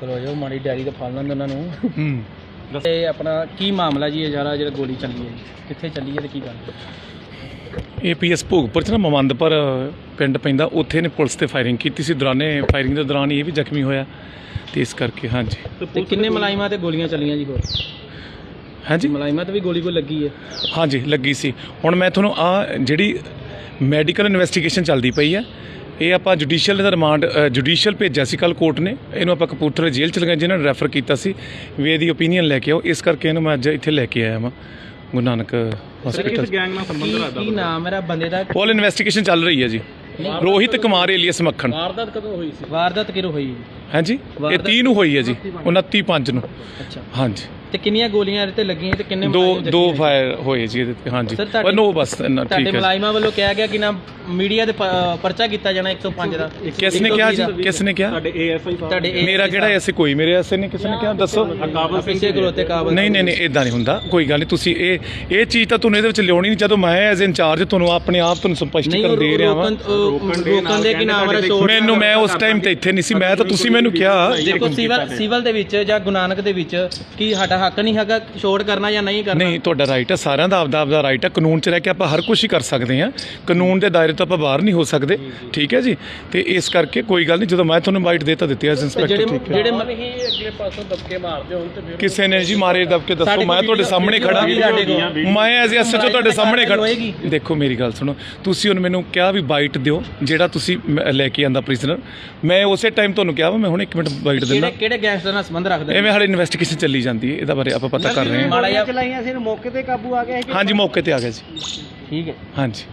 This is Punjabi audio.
ਖਲੋ ਜਾਓ ਮਾੜੀ ਡੈਰੀ ਤੇ ਫੜ ਲੈਂਦੇ ਉਹਨਾਂ ਨੂੰ। ਹੂੰ। ਤੇ ਆਪਣਾ ਕੀ ਮਾਮਲਾ ਜੀ ਇਹ ਸਾਰਾ ਜਿਹੜਾ ਗੋਲੀ ਚੱਲੀ ਹੈ? ਜੀ ਕਿੱਥੇ ਚੱਲੀ ਹੈ ਤੇ ਕੀ ਗੱਲ? ਏਪੀਐਸ ਭੋਗਪੁਰ ਚ ਨਾ ਮਮੰਦਪੁਰ ਪਿੰਡ ਪੈਂਦਾ ਉੱਥੇ ਨੇ ਪੁਲਿਸ ਤੇ ਫਾਇਰਿੰਗ ਕੀਤੀ ਸੀ। ਦੌਰਾਨੇ ਫਾਇਰਿੰਗ ਦੇ ਦੌਰਾਨ ਇਹ ਵੀ ਜ਼ਖਮੀ ਹੋਇਆ। ਤੇ ਇਸ ਕਰਕੇ ਹਾਂਜੀ। ਤੇ ਕਿੰਨੇ ਮਲਾਈਮਾਂ ਤੇ ਗੋਲੀਆਂ ਚੱਲੀਆਂ ਜੀ ਹੋਰ? ਹਾਂਜੀ। ਮਲਾਈਮਾਂ ਤੇ ਵੀ ਗੋਲੀ ਕੋਈ ਲੱਗੀ ਹੈ? ਹਾਂਜੀ ਲੱਗੀ ਸੀ। ਹੁਣ ਮੈਂ ਤੁਹਾਨੂੰ ਆ ਜਿਹੜੀ ਮੈਡੀਕਲ ਇਨਵੈਸਟੀਗੇਸ਼ਨ ਚੱਲਦੀ ਪਈ ਹੈ ਇਹ ਆਪਾਂ ਜੁਡੀਸ਼ੀਅਲ ਦਾ ਰਿਮਾਂਡ ਜੁਡੀਸ਼ੀਅਲ ਭੇਜਿਆ ਸੀ ਕੱਲ ਕੋਰਟ ਨੇ। ਇਹਨੂੰ ਆਪਾਂ ਕਪੂਰਥਲੇ ਜੇਲ੍ਹ ਚ ਲਗਾਇਆ ਜਿਨ੍ਹਾਂ ਨੇ ਰੈਫਰ ਕੀਤਾ ਸੀ ਵੀ ਇਹਦੀ ਓਪੀਨੀਅਨ ਲੈ ਕੇ ਆਓ। ਇਸ ਕਰਕੇ ਇਹਨੂੰ ਮੈਂ ਅੱਜ ਇੱਥੇ ਲੈ ਕੇ ਆਇਆ ਹਾਂ ਗੁਰੂ ਨਾਨਕ ਹਸਪੀਟਲ ਗੈਂਗ ਨਾਲ ਸੰਬੰਧ ਰੱਖਦਾ ਕੀ ਨਾਮ ਮੇਰਾ ਬੰਦੇ ਦਾ? ਪੋਲ ਇਨਵੈਸਟੀਗੇਸ਼ਨ ਚੱਲ ਰਹੀ ਹੈ ਜੀ। ਰੋਹਿਤ ਕੁਮਾਰ ਏਲੀਅਸ ਮੱਖਣ। ਵਾਰਦਾਤ ਕਦੋਂ ਹੋਈ ਸੀ? ਵਾਰਦਾਤ ਕਿਰੋ ਹੋਈ? ਜੀ? ਹਾਂਜੀ ਇਹ 30 ਨੂੰ ਹੋਈ ਹੈ ਜੀ 29 5 ਨੂੰ। ਅੱਛਾ। ਹਾਂਜੀ। ਤੇ ਕਿੰਨੀਆਂ ਗੋਲੀਆਂ ਇਹਦੇ ਤੇ ਲੱਗੀਆਂ ਤੇ ਕਿੰਨੇ ਦੋ ਮੁਲਾਜ਼ਮ ਦੋ ਹੋਏ? ਫਾਇਰ ਹੋਏ ਜੀ ਇਹਦੇ ਤੇ ਹਾਂਜੀ। ਤੁਹਾਡੇ- ਪਰ ਨੋ ਬਸ ਇੰਨਾ ਤੁਹਾਡੇ ਠੀਕ ਹੈ ਮੁਲਾਜ਼ਮਾਂ ਵੱਲੋਂ ਕਿਹਾ ਗਿਆ ਕਿ ਨਾ ਮੀਡੀਆ ਦੇ ਪ- ਅ, ਪਰਚਾ ਕੀਤਾ ਜਾਣਾ 105 ਦਾ। ਕਿਸ ਨੇ ਕਿਹਾ ਜੀ? ਕਿਸ ਨੇ ਕਿਹਾ? ਤੁਹਾਡੇ ਇਹ- ਮੇਰਾ ਕਿਹੜਾ ਐਸੇ ਕੋਈ ਮੇਰੇ ਐਸੇ ਨਹੀਂ ਕਿਸੇ ਨੇ ਕਿਹਾ? ਦੱਸੋ। ਪਿੱਛੇ ਖਲੋਤੇ ਕਾਬਲ ਨਹੀਂ ਨਹੀਂ ਨਹੀਂ ਇਦਾਂ ਨਹੀਂ ਹੁੰਦਾ। ਕੋਈ ਗੱਲ ਨਹੀਂ ਤੁਸੀਂ ਇਹ ਇਹ ਚੀਜ਼ ਤਾਂ ਤੁਹਾਨੂੰ ਇਹਦੇ ਵਿੱਚ ਲਿਆਉਣੀ ਨਹੀਂ। ਜਦੋਂ ਮੈਂ ਐਜ਼ ਇੰਚਾਰਜ ਤੁਹਾਨੂੰ ਆਪਣੇ ਆਪ ਤੁਹਾਨੂੰ ਨਹੀਂ ਸਪਸ਼ਟੀਕਰਨ ਦੇ ਰਿਹਾ ਵਾਂ। ਰੋਕਣ ਦੇ ਕਿ ਨਾਮ ਮੇਰਾ ਸ਼ੋਰ ਮੈਨੂੰ ਮੈਂ ਉਸ ਟਾਈਮ ਤੇ ਇੱਥੇ ਨਹੀਂ ਸੀ। ਮੈਂ ਤਾਂ ਤੁਸੀਂ ਮੈਨੂੰ ਕਿਹਾ ਦੇਖੋ ਸਿਵਲ ਸਿਵਲ ਦੇ ਵਿੱਚ ਜਾਂ ਗੁਨਾਨਕ ਦੇ ਵਿੱਚ ਕੀ ਸਾਡਾ ਹੱਕ ਨਹੀਂ ਹੈਗਾ ਸ਼ੋਰ ਕਰਨਾ ਜਾਂ ਨਹੀਂ ਕਰਨਾ? ਨਹੀਂ ਤੁਹਾਡਾ ਰਾਈਟ ਹੈ ਸਾਰਿਆਂ ਦਾ ਆਪਦਾ ਆਪਦਾ ਰਾਈਟ ਹੈ। ਕਾਨੂੰਨ 'ਚ ਰਹਿ ਕੇ ਆਪਾਂ ਹਰ ਕੁਝ ਹੀ ਕਰ ਸਕਦੇ ਹਾਂ। ਕਾਨੂੰਨ ਦੇ ਦਾਇਰੇ ਤੋਂ ਆਪਾਂ ਬਾਹਰ ਨਹੀਂ ਹੋ ਸਕਦੇ। ਠੀਕ ਹੈ ਜੀ? ਤੇ ਇਸ ਕਰਕੇ ਕੋਈ ਗੱਲ ਨਹੀਂ ਜਦੋਂ ਮੈਂ ਤੁਹਾਨੂੰ ਤਾਂ ਦਿੱਤੀ ਐਜ਼ ਤੇ ਇੰਸਪੈਕਟਰ ਜਿਹੜੇ ਠੀਕ ਹੈ। ਜਿਹੜੇ ਅਗਲੇ ਪਾਸੋਂ ਦਬਕੇ ਮਾਰਦੇ ਹੁਣ ਤੇ ਫਿਰ ਕਿਸੇ ਨੇ ਜੀ ਮਾਰੇ ਦਬਕੇ ਦੱਸੋ ਮੈਂ ਤੁਹਾਡੇ ਸਾਹਮਣੇ ਖੜਾ। ਮੈਂ ਐਜ਼ ਐਸਐਚਓ ਤੁਹਾਡੇ ਸਾਹਮਣੇ ਖੜਾ। ਹੋਏਗੀ। ਦੇਖੋ ਮੇਰੀ ਗੱਲ ਸੁਣੋ ਤੁਸੀਂ ਹੁਣ ਮੈਨੂੰ ਕਿਹਾ ਵੀ ਬਾਈਟ ਦਿਓ ਜਿਹੜਾ ਤੁਸੀਂ ਲੈ ਕੇ ਆਂਦਾ ਪ੍ਰਿਜ਼ਨਰ ਮੈਂ ਉਸੇ ਟਾਈਮ ਤੁਹਾਨੂੰ ਕਿਹਾ ਵਾ ਮੈਂ ਹੁਣ 1 ਮਿੰਟ ਬਾਈਟ ਦਿੰਦਾ। ਕਿਹੜੇ ਕਿਹੜੇ ਗੈਂਗਸਟਰ ਨਾਲ ਸੰਬੰਧ ਰੱਖਦੇ ਐਵੇਂ ਹਾਲੇ ਇਨਵੈਸਟੀਗੇਸ਼ਨ ਚੱਲੀ ਜਾਂਦੀ ਹੈ ਇਹਦਾ ਬਾਰੇ ਆਪਾਂ ਪਤਾ ਕਰ ਰਹੇ ਹਾਂ। ਮਾੜਾ ਜਿਹਾ ਚਲਾਈਆਂ ਸੀ ਮੌਕੇ ਤੇ ਕਾਬੂ ਆ ਗਿਆ ਸੀ ਹਾਂਜੀ ਮੌਕੇ ਤੇ ਆ ਗਿਆ ਜੀ ਠੀਕ ਹੈ। ਹਾਂਜੀ।